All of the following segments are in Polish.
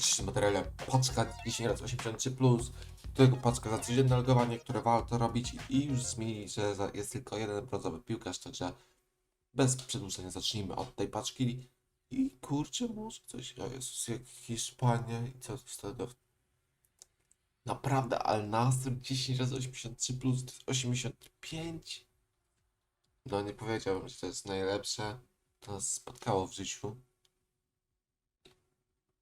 Dzisiejszy materiał paczka 10 razy 83 plus. Tego paczka za codzienne logowanie, które warto robić i już zmienili, że jest tylko jeden brązowy piłkarz, także bez przedłużenia zacznijmy od tej paczki. I kurczę, może coś, o Jezus, jak Hiszpania i co tego. Naprawdę, Al Nassr 10 razy 83 plus to jest 85. No nie powiedziałbym, że to jest najlepsze. To nas spotkało w życiu.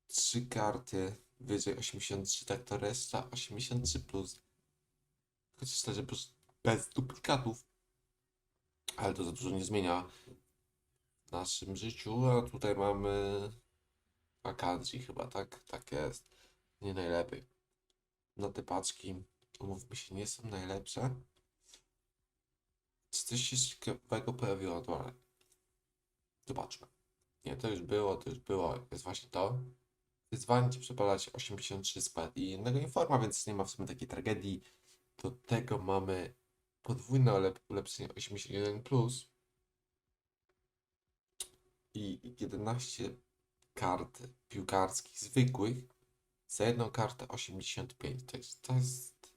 Trzy karty wyżej 83, tak to reszta 83 plus. Chociaż szczerze bez, bez duplikatów. Ale to za dużo nie zmienia w naszym życiu. A tutaj mamy Akanji chyba, tak? Tak jest. Nie najlepiej. No te paczki, umówmy się, nie są najlepsze. Czy coś się ciekawego pojawiło? Dobra. Zobaczmy. Nie, to już było, to już było. Jest właśnie to. Wyzwanie ci przepalać 83 skład i jednego informa, więc nie ma w sumie takiej tragedii. Do tego mamy podwójne ulep- ulepszenie 81 plus i 11 kart piłkarskich zwykłych za jedną kartę 85. To jest, to jest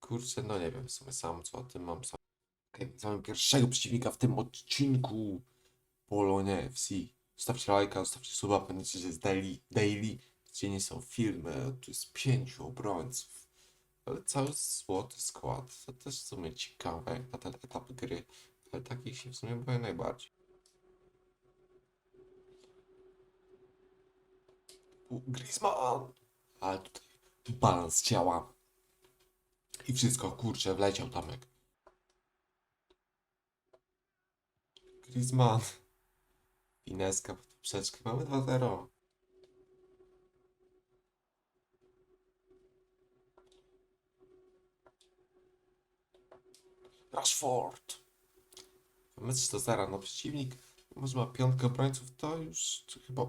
kurczę, no nie wiem w sumie sam co o tym mam sam. Okay, mamy pierwszego przeciwnika w tym odcinku Polonia FC. Zostawcie lajka, zostawcie suba, pamiętajcie, że jest daily, daily, gdzie nie są filmy, tu jest pięciu obrońców. Ale cały złoty skład, to też w sumie ciekawe na ten etap gry, ale takich się w sumie boję najbardziej. Griezmann! Ale tutaj balans ciała. I wszystko, kurczę, wleciał Tamek. Griezmann. Fineska pod poprzeczkę. Mamy 2-0. Rashford. Mecz to 0. No przeciwnik może ma piątkę obrońców, to już chyba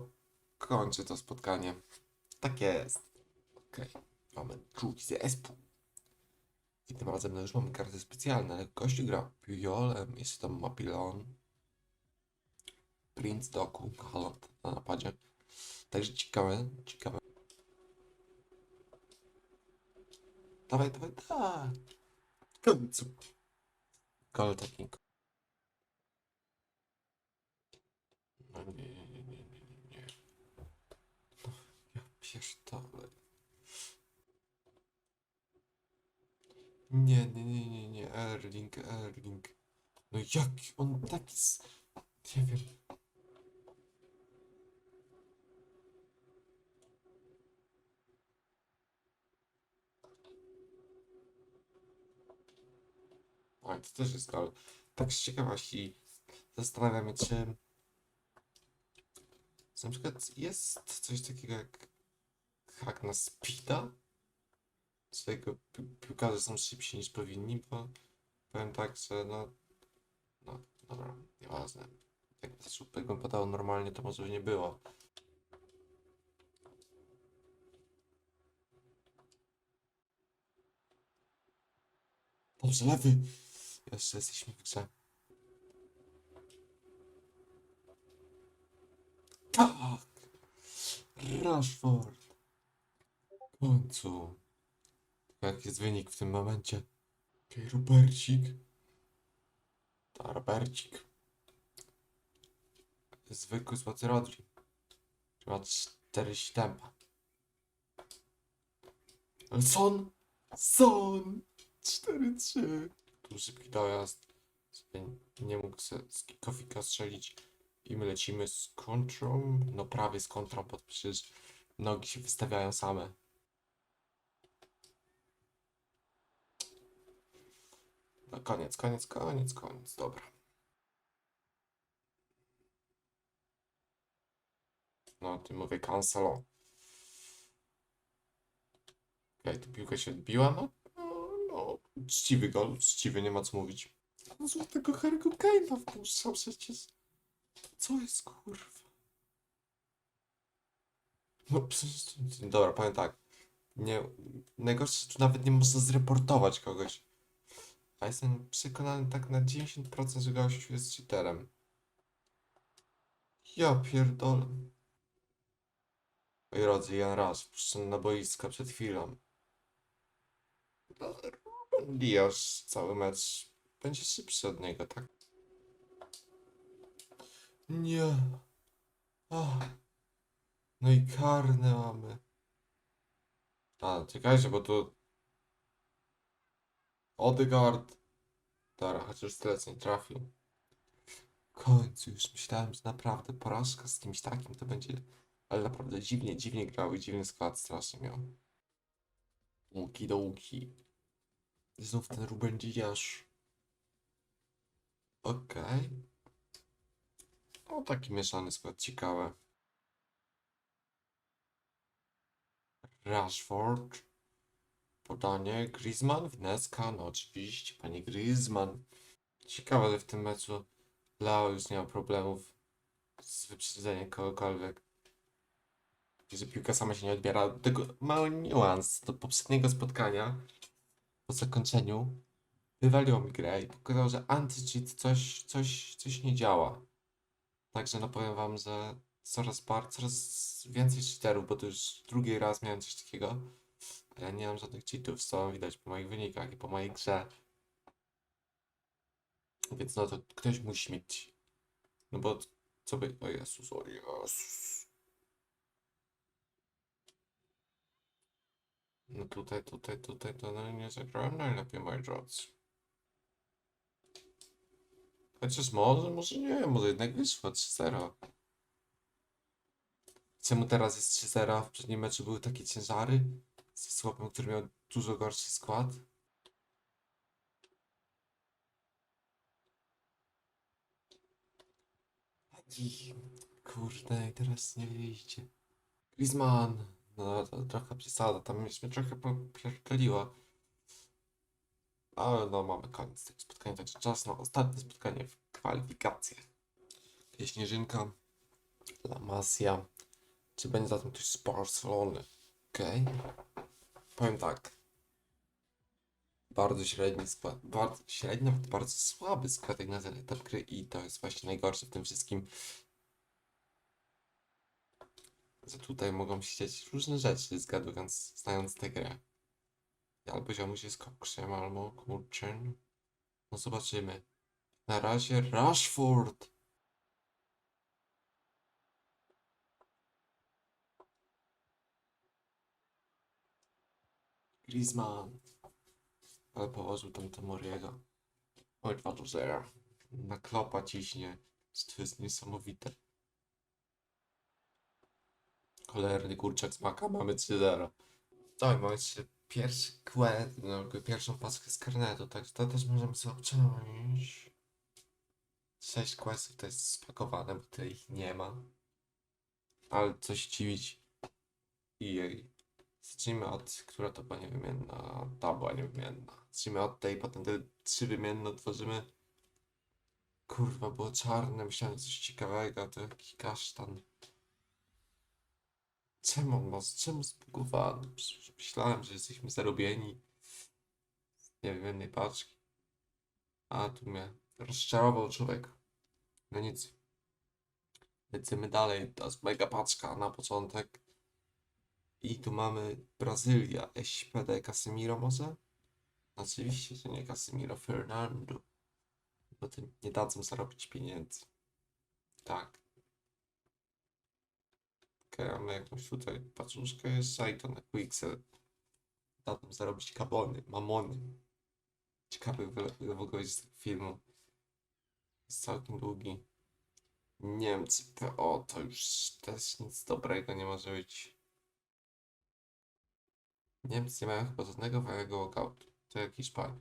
kończy to spotkanie. Tak jest. Okej. Mamy drugi zespół. I tym razem no już mamy karty specjalne, ale gościu gra Pujolem, jeszcze tam Mapilon. Prince Doku, Holland na napadzie. Także ciekawe, ciekawe. Dawaj, dawaj, tak. W końcu. Gol technik. No nie, nie, nie, nie, nie, nie. No, ja pierdolę. Nie, nie, nie, nie, nie, Erling, Erling. No jak on taki. Nie wiem. Oj, to też jest gol. Tak z ciekawości zastanawiam się, czy... na przykład jest coś takiego jak hak na speeda? Czy jego pi piłkarze są szybsi niż powinni, bo powiem tak, że no... No, dobra, nieważne. Jakby jakbym podał normalnie, to może by nie było. Dobrze, lewy. Jeszcze jesteśmy w grze. Tak! Rashford! W końcu. Jaki jest wynik w tym momencie? Okej, Robercik. Ta, Robercik. Zwykły złoty Rodri. Ma 4 tempa. Son! Son! 4-3. Tu szybki dojazd. Nie mógł z kikofika strzelić. I my lecimy z kontrą. No prawie z kontrą, bo przecież nogi się wystawiają same. No koniec, koniec, koniec, koniec. Dobra. No, ty mówię cancelo. Okej, tu piłka się odbiła, no. Uczciwy gol, uczciwy, nie ma co mówić. No złotego Harry'ego Kane'a wpuszczał przecież. Co jest kurwa? No przecież... Dobra, powiem tak. Nie... Najgorsze, tu nawet nie można zreportować kogoś. A jestem przekonany tak na 90%, że gościu jest cheaterem. Ja pierdolę. Moi drodzy, Jan raz wpuszczony na boisko przed chwilą. No, Ruben Dias cały mecz będzie szybszy od niego, tak? Nie. Ach. No i karne mamy. A, czekajcie, bo tu... Odegaard. Dobra, chociaż strec nie trafił. W końcu już myślałem, że naprawdę porażka z kimś takim to będzie... Ale naprawdę dziwnie, dziwnie grał i dziwny skład strasznie miał. Łuki do łuki. Znów ten Ruben Dias. Okej. O, taki mieszany skład, ciekawe. Rashford. Podanie. Griezmann, Wneska. No oczywiście, panie Griezmann. Ciekawe, że w tym meczu Leo już nie ma problemów z wyprzedzeniem kogokolwiek. Że piłka sama się nie odbiera. Tego mały niuans do poprzedniego spotkania po zakończeniu wywaliło mi grę i pokazał, że anti-cheat coś, coś, coś nie działa. Także no powiem wam, że coraz bardziej, coraz więcej cheaterów, bo to już drugi raz miałem coś takiego. A ja nie mam żadnych cheatów, co widać po moich wynikach i po mojej grze. Więc no to ktoś musi mieć. No bo co by. O Jezus, o Jezus. No tutaj, tutaj, tutaj to no nie zagrałem najlepiej, moi drodzy. Chociaż może, może nie, może jednak wyszło 3-0. Czemu teraz jest 3-0? W poprzednim meczu były takie ciężary ze słabym, który miał dużo gorszy skład. Kurde, teraz nie wyjdzie. Griezmann, no to trochę przesada, tam mnie trochę popierdoliło. Ale no mamy koniec tego spotkania, także czas na ostatnie spotkanie w kwalifikacjach. Śnieżynka, La Masia. Czy będzie za tym ktoś z Barcelony? Okej. Powiem tak. Bardzo średni skład, bardzo średni, nawet bardzo słaby skład jak na ten etap gry i to jest właśnie najgorsze w tym wszystkim. Że tutaj mogą się dziać różne rzeczy, zgadując, znając tę grę. Albo ziomuś jest koksem, albo kurczyn. No zobaczymy. Na razie Rashford. Griezmann. Ale położył tam. Oj, 2 do 0. Na klopa ciśnie. To jest niesamowite. Cholerny kurczak z maka. Mamy 3-0. Daj, mamy pierwszy quest, no, pierwszą paskę z karnetu, tak to też możemy sobie obciąć. 6 questów to jest spakowane, bo tutaj ich nie ma. Ale coś dziwić. I jej. Zacznijmy od, która to była niewymienna. Ta była niewymienna. Zacznijmy od tej, potem te trzy wymienne otworzymy. Kurwa, było czarne, myślałem coś ciekawego, to jakiś kasztan. Czemu on czemu zbugowany? Przecież Myślałem, że jesteśmy zarobieni. z Niewymiennej paczki. A tu mnie rozczarował człowiek. No nic. Lecimy dalej. To jest mega paczka na początek. I tu mamy Brazylia, SPD Casemiro może? Oczywiście, że nie Casemiro, Fernando. Bo tym nie dadzą zarobić pieniędzy. Tak. Mamy jakąś tutaj paczuszkę na Quixel. Dadzą zarobić kabony, mamony. Ciekawy w ogóle z tego filmu. Jest całkiem długi. Niemcy, PO, to już też nic dobrego nie może być. Niemcy nie mają chyba żadnego fajnego walkoutu. To jak Hiszpania.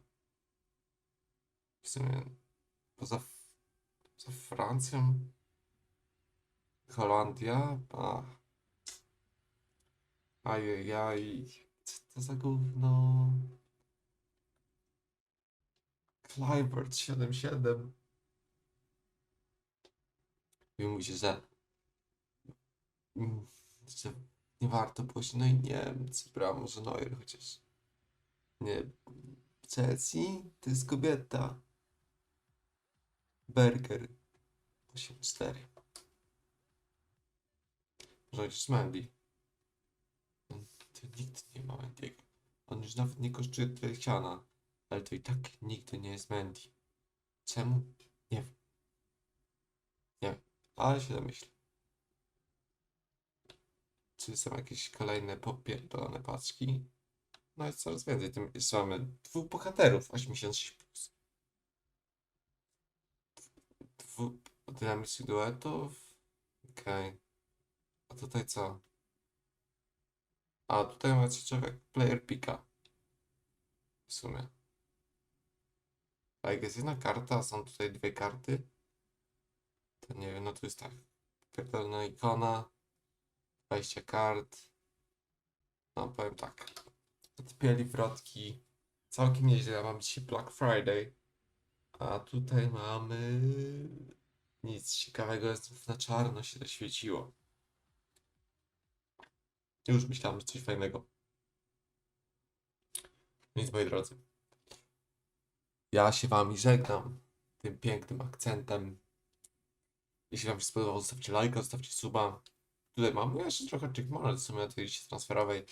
W sumie poza, poza Francją, Holandia, a ajajaj, co to za gówno? Clivert 77. I mówi się, że, mm, że nie warto było no i Niemcy, brawo, może Neuer chociaż. Nie, Chelsea to jest kobieta. Berger 8-4. Może chociaż Mendy. Mendiego. On już nawet nie kosztuje tyle chciana, ale to i tak nigdy nie jest Mendy. Czemu? Nie wiem. Nie wiem, ale się domyślę. Czy są jakieś kolejne popierdolone paczki? No jest coraz więcej. Tym jeszcze mamy dwóch bohaterów 86+. Plus. Dwu dynamicznych duetów. Okej. A tutaj co? A tutaj mamy trzeciego player picka. W sumie. A jak jest jedna karta, są tutaj dwie karty, to nie wiem, no to jest tak. Pierdolna ikona, 20 kart. No powiem tak. Odpieli wrotki. Całkiem nieźle. Mam dzisiaj Black Friday. A tutaj mamy nic ciekawego. Jest na czarno się to świeciło. Już myślałem, że coś fajnego. Nic, moi drodzy. Ja się wami żegnam tym pięknym akcentem. Jeśli wam się spodobało, zostawcie lajka, zostawcie suba. Tutaj mam jeszcze trochę monet w sumie na tej transferowej.